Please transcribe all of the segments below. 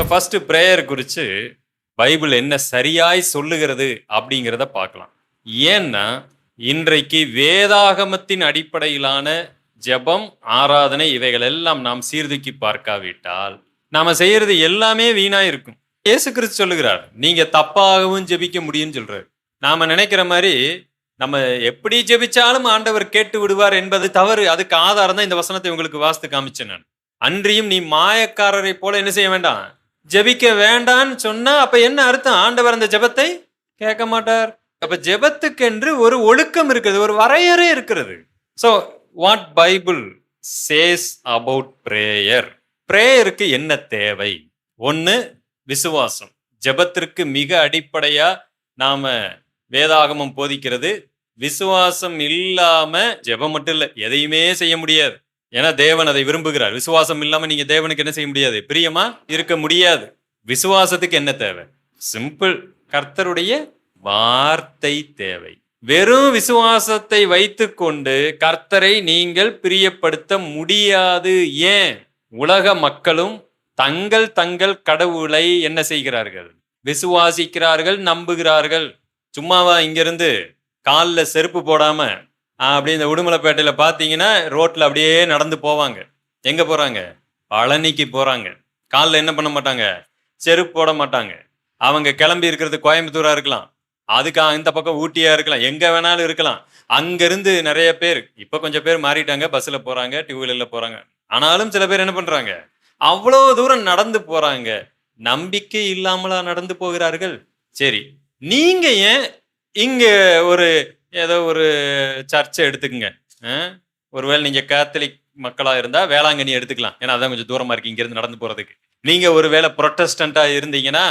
So first prayer குறித்து Bible என்ன சரியாய் சொல்லுகிறது அப்படிங்கிறத பார்க்கலாம். ஏன்னா இன்றைக்கு வேதாகமத்தின் அடிப்படையிலான ஜெபம் ஆராதனை இவைகள் எல்லாம் நாம் சீர்தூக்கி பார்க்காவிட்டால் நாம செய்யறது எல்லாமே வீணா இருக்கும் இயேசு கிறிஸ்து சொல்லுகிறார் நீங்க தப்பாகவும் ஜெபிக்க முடியும்னு சொல்றாரு. நாம நினைக்கிற மாதிரி நம்ம எப்படி ஜெபிச்சாலும் ஆண்டவர் கேட்டு விடுவார் என்பது தவறு. அதுக்கு ஆதாரம் தான் இந்த வசனத்தை உங்களுக்கு வாஸ்து காமிச்சேன் நான். அன்றியும் நீ மாயக்காரரை போல என்ன செய்ய வேண்டாம்? ஜெபிக்க வேண்டான்னு சொன்னா அப்ப என்ன அர்த்தம்? ஆண்டவர் அந்த ஜெபத்தை கேட்க மாட்டார். அப்ப ஜெபத்துக்கென்று ஒரு ஒழுக்கம் இருக்கிறது ஒரு வரையறை இருக்கிறது. So what Bible says about prayer பிரேயருக்கு என்ன தேவை? ஒன்று விசுவாசம். ஜெபத்திற்கு மிக அடிப்படையா நாம வேதாகமம் போதிக்கிறது. விசுவாசம் இல்லாம ஜெபம் மட்டும் இல்லை எதையுமே செய்ய முடியாது. ஏன்னா தேவன் அதை விரும்புகிறார். விசுவாசம் இல்லாம நீங்க தேவனுக்கு என்ன செய்ய முடியாது? பிரியமா இருக்க முடியாது. விசுவாசத்துக்கு என்ன தேவை? சிம்பிள் கர்த்தருடைய வார்த்தை தேவை. வெறும் விசுவாசத்தை வைத்துக்கொண்டு கர்த்தரை நீங்கள் பிரியப்படுத்த முடியாது. ஏன்? உலக மக்களும் தங்கள் தங்கள் கடவுளை என்ன செய்கிறார்கள்? விசுவாசிக்கிறார்கள் நம்புகிறார்கள். சும்மாவா இங்கிருந்து காலில் செருப்பு போடாம அப்படி இந்த உடுமலைப்பேட்டையில் பார்த்தீங்கன்னா ரோட்டில் அப்படியே நடந்து போவாங்க. எங்கே போகிறாங்க பழனிக்கு போகிறாங்க காலில் என்ன பண்ண மாட்டாங்க? செருப்பு போட மாட்டாங்க. அவங்க கிளம்பி இருக்கிறது கோயம்புத்தூராக இருக்கலாம். அதுக்கு இந்த பக்கம் ஊட்டியாக இருக்கலாம். எங்கே வேணாலும் இருக்கலாம். அங்கேருந்து நிறைய பேர் இப்போ கொஞ்சம் பேர் மாறிட்டாங்க. பஸ்ஸில் போகிறாங்க டியூவீலரில் போகிறாங்க ஆனாலும் சில பேர் என்ன பண்ணுறாங்க அவ்வளோ தூரம் நடந்து போகிறாங்க நம்பிக்கை இல்லாமலா நடந்து போகிறார்கள். சரி நீங்கள் ஏன் இங்கே ஒரு ஏதோ ஒரு சர்ச்சை எடுத்துக்கங்க. ஒருவேளை நீங்கள் கேத்தலிக் மக்களாக இருந்தால் வேளாங்கண்ணி எடுத்துக்கலாம். ஏன்னா அதான் கொஞ்சம் தூரமாக இருக்குது இங்கேருந்து நடந்து போகிறதுக்கு நீங்கள் ஒரு வேளை ப்ரொட்டஸ்டண்ட்டாக இருந்தீங்கன்னா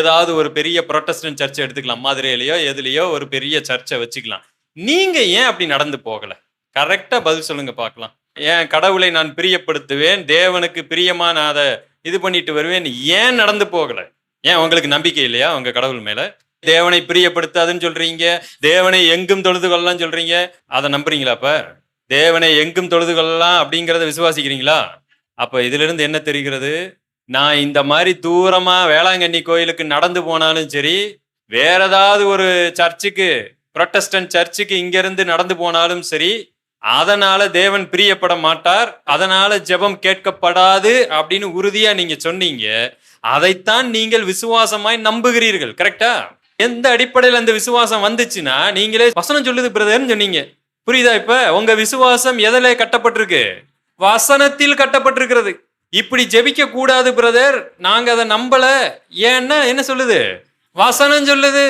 ஏதாவது ஒரு பெரிய ப்ரொட்டஸ்டன்ட் சர்ச்சை எடுத்துக்கலாம். மதுரையிலயோ எதுலையோ ஒரு பெரிய சர்ச்சை வச்சுக்கலாம். நீங்கள் ஏன் அப்படி நடந்து போகலை? கரெக்டாக பதில் சொல்லுங்கள் பார்க்கலாம். ஏன் கடவுளை நான் பிரியப்படுத்துவேன் தேவனுக்கு பிரியமா நான் அதை இது பண்ணிட்டு வருவேன் ஏன் நடந்து போகலை? ஏன் உங்களுக்கு நம்பிக்கை இல்லையா? உங்கள் கடவுள் மேலே? தேவனை பிரியப்படுத்தாதுன்னு சொல்றீங்க. தேவனை எங்கும் தொழுது கொள்ளலாம் சொல்றீங்க. அதை நம்புறீங்களா அப்ப? தேவனை எங்கும் தொழுது கொள்ளலாம் அப்படிங்கிறத விசுவாசிக்கிறீங்களா? அப்ப இதுல இருந்து என்ன தெரிகிறது? நான் இந்த மாதிரி தூரமா வேளாங்கண்ணி கோயிலுக்கு நடந்து போனாலும் சரி வேற ஏதாவது ஒரு சர்ச்சுக்கு புரொட்டஸ்டன்ட் சர்ச்சுக்கு இங்கிருந்து நடந்து போனாலும் சரி அதனால தேவன் பிரியப்பட மாட்டார் அதனால ஜெபம் கேட்கப்படாது அப்படின்னு உறுதியா நீங்க சொன்னீங்க. அதைத்தான் நீங்கள் விசுவாசமாய் நம்புகிறீர்கள் கரெக்டா எந்த அடிப்படையில் அந்த விசுவாசம் வந்துச்சுன்னா நீங்களே வசனம் சொல்லுது பிரதர்னு சொன்னீங்க. புரியுதா இப்ப? உங்க விசுவாசம் எதில கட்டப்பட்டிருக்கு. வசனத்தில் கட்டப்பட்டிருக்கிறது. இப்படி ஜெபிக்க கூடாது பிரதர். நாங்க அதை நம்பல. ஏன்னா என்ன சொல்லுது? வசனம் சொல்லுது.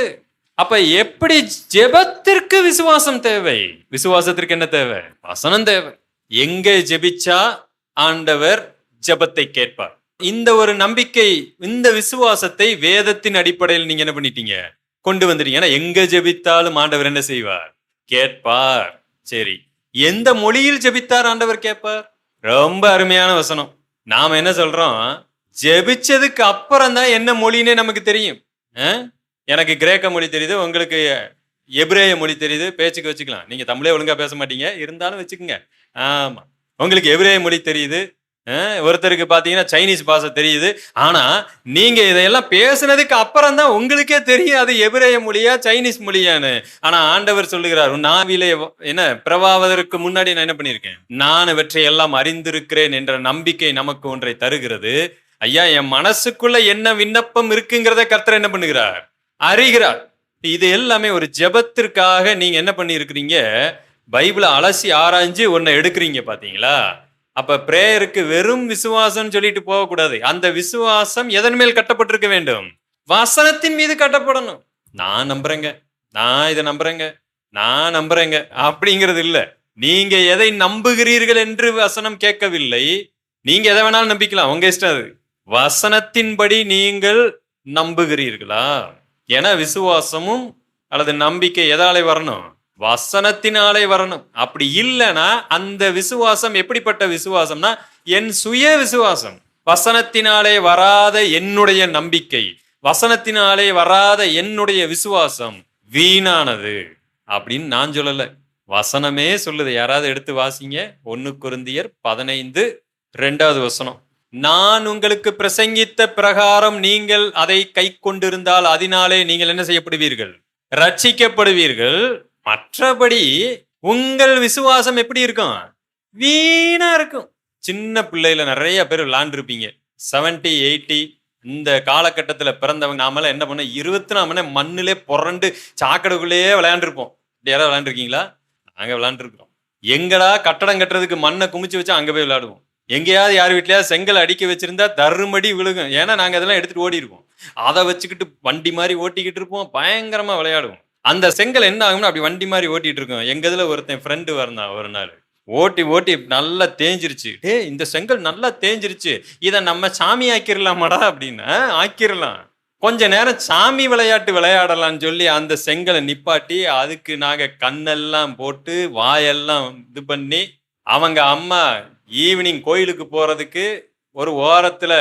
அப்ப எப்படி ஜெபத்திற்கு விசுவாசம் தேவை? விசுவாசத்திற்கு என்ன தேவை? வசனம் தேவை. எங்க ஜெபிச்சா ஆண்டவர் ஜெபத்தை கேட்பார். இந்த ஒரு நம்பிக்கை இந்த விசுவாசத்தை வேதத்தின் அடிப்படையில் நீங்க என்ன பண்ணிட்டீங்க? கொண்டு வந்துட்டீங்க ஏன்னா எங்க ஜெபித்தாலும் ஆண்டவர் என்ன செய்வார்? கேட்பார். சரி. எந்த மொழியில் ஜெபித்தார் ஆண்டவர் கேட்பார்? ரொம்ப அருமையான வசனம். நாம என்ன சொல்றோம்? ஜெபிச்சதுக்கு அப்புறம் தான் என்ன மொழின்னே நமக்கு தெரியும். எனக்கு கிரேக்க மொழி தெரியுது உங்களுக்கு எபிரேய மொழி தெரியுது பேச்சுக்கு வச்சுக்கலாம். நீங்க தமிழே ஒழுங்கா பேச மாட்டீங்க. இருந்தாலும் வச்சுக்கோங்க. ஆமா. உங்களுக்கு எபிரேய மொழி தெரியுது ஒருத்தருக்கு பார்த்தீங்கன்னா சைனீஸ் பாஷை தெரியுது. ஆனால் நீங்கள் இதையெல்லாம் பேசுனதுக்கு அப்புறம் தான் உங்களுக்கே தெரியும் அது எபிரேய மொழியா சைனீஸ் மொழியான்னு. ஆனால் ஆண்டவர் சொல்லுகிறார் நாவிலே என்ன பிரவாவதற்கு முன்னாடி நான் என்ன பண்ணியிருக்கேன்? நான் இவற்றை எல்லாம் அறிந்திருக்கிறேன் என்ற நம்பிக்கை நமக்கு ஒன்றை தருகிறது. ஐயா என் மனசுக்குள்ள என்ன விண்ணப்பம் இருக்குங்கிறத கர்த்தர் என்ன பண்ணுகிறார்? அறிகிறார். இது எல்லாமே ஒரு ஜெபத்திற்காக நீங்க என்ன பண்ணியிருக்கிறீங்க? பைபிளை அலசி ஆராய்ஞ்சு ஒன்றை எடுக்கிறீங்க பார்த்தீங்களா அப்ப பிரேயருக்கு வெறும் விசுவாசம் சொல்லிட்டு போகக்கூடாது. அந்த விசுவாசம் எதன் மேல் கட்டப்பட்டிருக்க வேண்டும்? வசனத்தின் மீது கட்டப்படணும். நான் நம்புறேங்க. நான் இதை நம்புறேங்க. நான் நம்புறேங்க. அப்படிங்கிறது இல்ல. நீங்க எதை நம்புகிறீர்கள் என்று வசனம் கேட்கவில்லை. நீங்க எதை வேணாலும் நம்பிக்கலாம். உங்க இஷ்டம் அது. வசனத்தின்படி நீங்கள் நம்புகிறீர்களா? ஏன்னா விசுவாசமும் அல்லது நம்பிக்கை எதாலே வரணும்? வசனத்தினாலே வரணும். அப்படி இல்லைன்னா அந்த விசுவாசம் எப்படிப்பட்ட விசுவாசம்னா என் சுய விசுவாசம். வசனத்தினாலே வராத என்னுடைய நம்பிக்கை. வசனத்தினாலே வராத என்னுடைய விசுவாசம் வீணானது. அப்படின்னு நான் சொல்லல. வசனமே சொல்லுது. யாராவது எடுத்து வாசிங்க. ஒன்னு குருந்தியர் பதினைந்து ரெண்டாவது வசனம். நான் உங்களுக்கு பிரசங்கித்த பிரகாரம் நீங்கள் அதை கை கொண்டிருந்தால் அதனாலே நீங்கள் என்ன செய்யப்படுவீர்கள்? ரட்சிக்கப்படுவீர்கள். மற்றபடி உங்கள் விசுவாசம் எப்படி இருக்கும்? வீணா இருக்கும். சின்ன பிள்ளையில நிறைய பேர் விளாண்டுருப்பீங்க. செவன்டி எயிட்டி இந்த காலகட்டத்தில் பிறந்தவங்க நாமெல்லாம் என்ன பண்ண இருபத்தி நாலு மணி மண்ணிலே புரண்டு சாக்கடைக்குள்ளேயே விளையாண்டுருப்போம். யாராவது விளையாண்டுருக்கீங்களா? நாங்கள் விளையாண்டுருக்கிறோம். எங்கடா கட்டடம் கட்டுறதுக்கு மண்ணை குமிச்சு வச்சு அங்கே போய் விளையாடுவோம். எங்கேயாவது யார் வீட்லயாவது செங்கல் அடிக்க வச்சிருந்தா தருமடி விழுகும். ஏன்னா நாங்கள் அதெல்லாம் எடுத்துட்டு ஓடி இருப்போம் அதை வச்சுக்கிட்டு வண்டி மாதிரி ஓட்டிக்கிட்டு இருப்போம். பயங்கரமாக விளையாடுவோம். அந்த செங்கல் என்ன ஆகும்னா அப்படி வண்டி மாதிரி ஓட்டிட்டு இருக்கோம். எங்க இதுல ஒருத்தன் ஃப்ரெண்டு வரந்தான் ஒரு நாள். ஓட்டி ஓட்டி நல்லா தேஞ்சிருச்சு. டே இந்த செங்கல் நல்லா தேஞ்சிருச்சு. இதை நம்ம சாமி ஆக்கிரலாமாடா? அப்படின்னா ஆக்கிடலாம் ஆக்கிரலாம். கொஞ்ச நேரம் சாமி விளையாட்டு விளையாடலாம்னு சொல்லி அந்த செங்கலை நிப்பாட்டி அதுக்கு நாங்க கண்ணெல்லாம் போட்டு வாயெல்லாம் இது பண்ணி அவங்க அம்மா ஈவினிங் கோயிலுக்கு போறதுக்கு ஒரு ஓரத்துல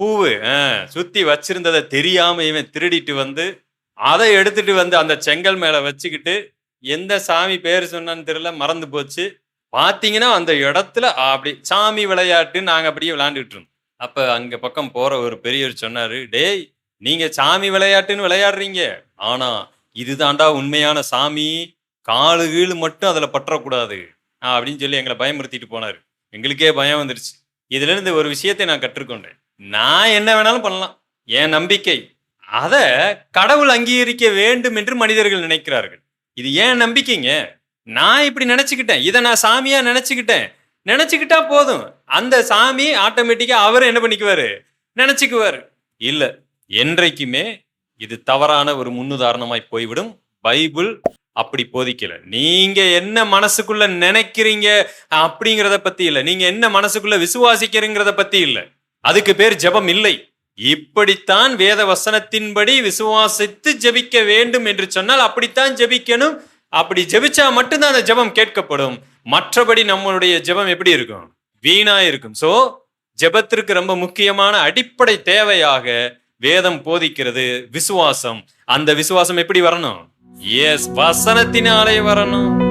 பூவு ஆ, சுத்தி வச்சிருந்ததை தெரியாம இவன் திருடிட்டு வந்து அதை எடுத்துட்டு வந்து அந்த செங்கல் மேல வச்சுக்கிட்டு எந்த சாமி பேர் சொன்னான்னு தெரியல மறந்து போச்சு. பாத்தீங்கன்னா அந்த இடத்துல அப்படி சாமி விளையாட்டு நாங்க அப்படியே விளையாண்டுட்டு இருந்தோம். அப்ப அங்க பக்கம் போற ஒரு பெரியவர் சொன்னாரு டேய் நீங்க சாமி விளையாட்டுன்னு விளையாடுறீங்க. ஆனா இதுதாண்டா உண்மையான சாமி. காலு கீழு மட்டும் அதுல பற்றக்கூடாது. அப்படின்னு சொல்லி எங்களை பயமுறுத்திட்டு போனாரு. எங்களுக்கே பயம் வந்துருச்சு. இதுல இருந்து ஒரு விஷயத்தை நான் கற்றுக்கொண்டேன். நான் என்ன வேணாலும் பண்ணலாம். என் நம்பிக்கை. அதை கடவுள் அங்கீகரிக்க வேண்டும் என்று மனிதர்கள் நினைக்கிறார்கள். இது ஏன் நம்பிக்கைங்க? நான் இப்படி நினைச்சுக்கிட்டேன். இதை நான் சாமியா நினைச்சுக்கிட்டேன். நினைச்சுக்கிட்டா போதும். அந்த சாமி ஆட்டோமேட்டிக்கா அவர் என்ன பண்ணிக்குவாரு? நினைச்சுக்குவாரு. இல்ல என்றைக்குமே இது தவறான ஒரு முன்னுதாரணமாய் போய்விடும். பைபிள் அப்படி போதிக்கல. நீங்க என்ன மனசுக்குள்ள நினைக்கிறீங்க அப்படிங்கிறத பத்தி இல்லை. நீங்க என்ன மனசுக்குள்ள விசுவாசிக்கிறீங்கிறத பத்தி இல்லை. அதுக்கு பேர் ஜெபம் இல்லை. இப்படித்தான் வேத வசனத்தின்படி விசுவாசித்து ஜெபிக்க வேண்டும் என்று சொன்னால் அப்படித்தான் ஜெபிக்கணும். அப்படி ஜெபிச்சா மட்டும்தான் அந்த ஜெபம் கேட்கப்படும். மற்றபடி நம்மளுடைய ஜெபம் எப்படி இருக்கும்? வீணா இருக்கும். சோ ஜெபத்திற்கு ரொம்ப முக்கியமான அடிப்படை தேவையாக வேதம் போதிக்கிறது விசுவாசம். அந்த விசுவாசம் எப்படி வரணும்? எஸ் வசனத்தினாலே வரணும்.